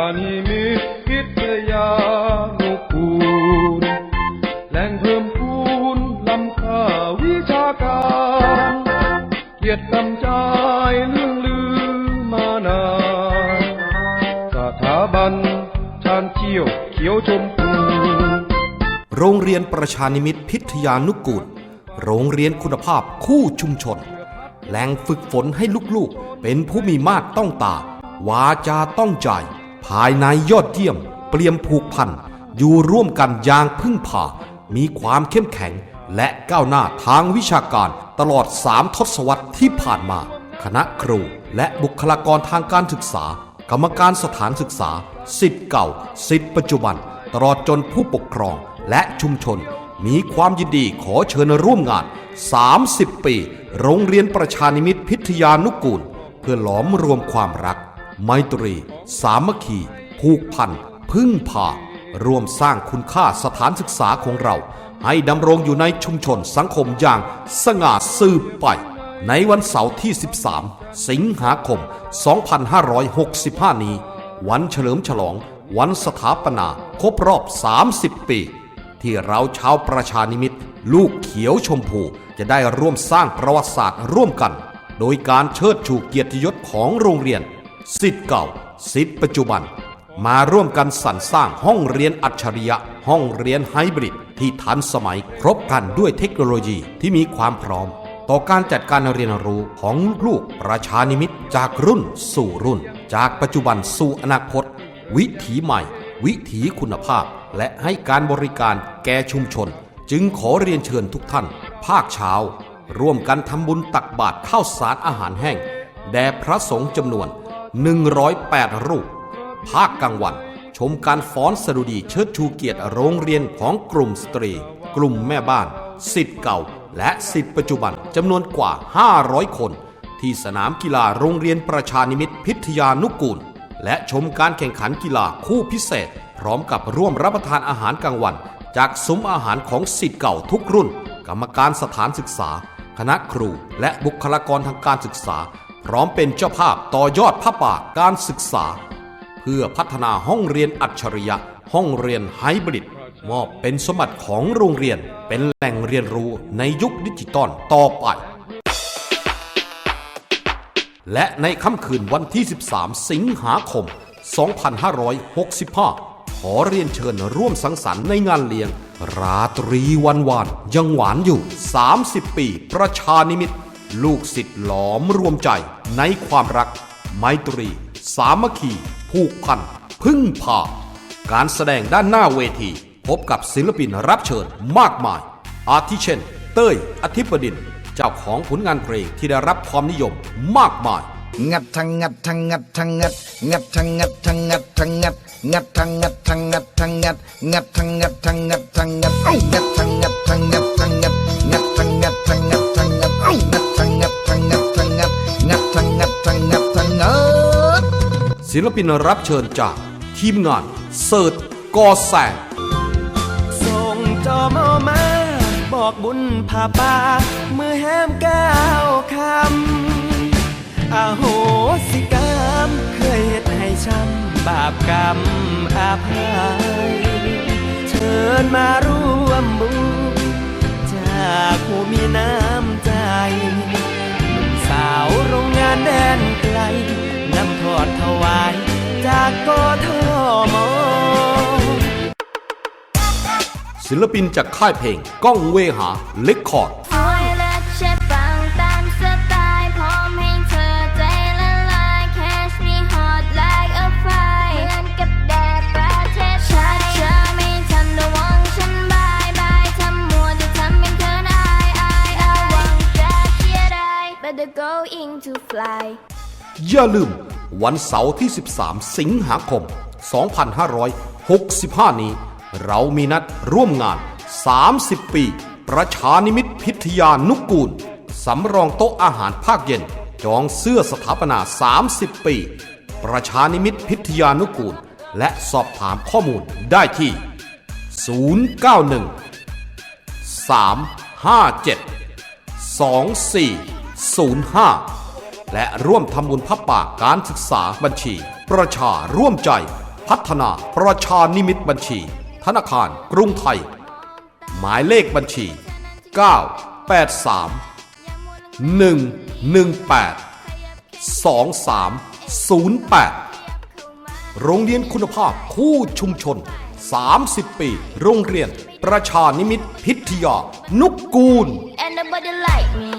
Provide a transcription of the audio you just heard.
านิมิตพิทยานุกูลแหล่งเพิ่มพูนลำค่าวิชาการเกียรติกำจายเรื่องลือมานานสถาบันชาญเชี่ยวเขียวชมพูโรงเรียนประชานิมิตพิทยานุกูล โรงเรียนคุณภาพคู่ชุมชนแหล่งฝึกฝนให้ลูกๆ เป็นผู้มีมาตรต้องตาวาจาต้องใจ ภายในยอดเยี่ยม เปลี่ยมผูกพัน อยู่ร่วมกันอย่างพึ่งพา มีความเข้มแข็ง และก้าวหน้าทางวิชาการตลอดสามทศวรรษที่ผ่านมา คณะครู และบุคลากรทางการศึกษา กรรมการสถานศึกษาสิทธิ์เก่าสิทธิ์ปัจจุบัน ตลอดจนผู้ปกครองและชุมชน มีความยินดีขอเชิญร่วมงาน 30 ปี โรงเรียนประชานิมิตพิทยานุกูล เพื่อหลอมรวมความรัก ไมตรี สามัคคีผูกพัน พึ่งพา ร่วมสร้างคุณค่าสถานศึกษาของเรา ให้ดำรงอยู่ในชุมชนสังคมอย่างสง่าสืบไป ในวันเสาร์ที่ 13 สิงหาคม 2565 นี้ วันเฉลิมฉลอง วันสถาปนา ครบรอบ 30 ปี ที่เราชาวประชานิมิต ลูกเขียวชมพู จะได้ร่วมสร้างประวัติศาสตร์ร่วมกัน โดยการเชิดชูเกียรติยศของโรงเรียนสิทธิ์เก่า สิทธิปัจจุบัน มาร่วมกันสรรสร้างห้องเรียนอัจฉริยะ ห้องเรียนไฮบริด ที่ทันสมัยครบครันด้วยเทคโนโลยีที่มีความพร้อม ต่อการจัดการเรียนรู้ของลูกประชานิมิตจากรุ่นสู่รุ่น จากปัจจุบันสู่อนาคต วิถีใหม่ วิถีคุณภาพ และให้การบริการแก่ชุมชน จึงขอเรียนเชิญทุกท่าน ภาคเช้า ร่วมกันทำบุญตักบาตรข้าวสารอาหารแห้งแด่พระสงฆ์จำนวน 108 รูป ภาคกลางวัน ชมการฟ้อนสดุดีเชิดชูเกียรติโรงเรียนของกลุ่มสตรี กลุ่มแม่บ้าน สิทธิ์เก่า และสิทธิ์ปัจจุบันจำนวนกว่า 500 คน ที่สนามกีฬาโรงเรียนประชานิมิตพิทยานุกูล และชมการแข่งขันกีฬาคู่พิเศษ พร้อมกับร่วมรับประทานอาหารกลางวัน จากซุ้มอาหารของสิทธิ์เก่าทุกรุ่น กรรมการสถานศึกษาคณะครูและบุคลากรทางการศึกษา พร้อมเป็นเจ้าภาพต่อยอดผ้าป่าการศึกษา เพื่อพัฒนาห้องเรียนอัจฉริยะ ห้องเรียนไฮบริดมอบเป็นสมบัติของโรงเรียนเป็นแหล่งเรียนรู้ในยุคดิจิตอลต่อไป และในค่ำคืนวันที่ 13 สิงหาคม 2565ขอเรียนเชิญร่วมสังสรรค์ในงานเลี้ยง ราตรีวันวานยังหวานอยู่ 30 ปี ประชานิมิต ลูกศิษย์หลอมรวมใจในความรัก ไมตรี สามัคคี ผูกพัน พึ่งพา การแสดงด้านหน้าเวที พบกับศิลปินรับเชิญมากมาย อาทิเช่น เต้ย อธิบดิน เจ้าของผลงานเพลงที่ได้รับความนิยมมากมาย งัดทังงัดทังงัดทังงัด งัดทังงัดทังงัดทังงัด งัดทังงัดทังงัดทังงัด งัดทังงัดทังงัดทังงัดงัดทังงัดทังงัดทังงัด ศิลปินรับเชิญจากทีมงานเสิร์ตกอแสงส่งจอมอมา บอกบุญพาป่ามือแฮมก้าวคำอาโหสิกรรม เคยเฮ็ดให้ช้ำบาปกรรมอาภัยเชิญมาร่วมบุญจากผู้มีน้ำใจ ศิลปินจากค่ายเพลงก้องเวหาเล็กคอร์ดสวยและเช็ดฟังตาล์พร้อมให้เธอใจละลาระเทศชาติเธอไม่ทันระวังฉันบายบายทำมัวจะทำเป็นเธองจะเสียดาย better going to fly อย่าลืม วันเสาร์ที่ 13 สิงหาคม 2565 นี้ เรามีนัดร่วมงาน 30 ปี ประชานิมิตพิทยานุกูล สำรองโต๊ะอาหารภาคเย็น จองเสื้อสถาปนา 30 ปี ประชานิมิตพิทยานุกูล และสอบถามข้อมูลได้ที่ 091 357 2405 และร่วมทำบุญพระป่าการศึกษาบัญชี ประชาร่วมใจ พัฒนาประชานิมิตบัญชี ธนาคารกรุงไทย หมายเลขบัญชี 983 118 2308 โรงเรียนคุณภาพคู่ชุมชน 30 ปี โรงเรียน ประชานิมิตพิทยา นุกกูล And nobody like me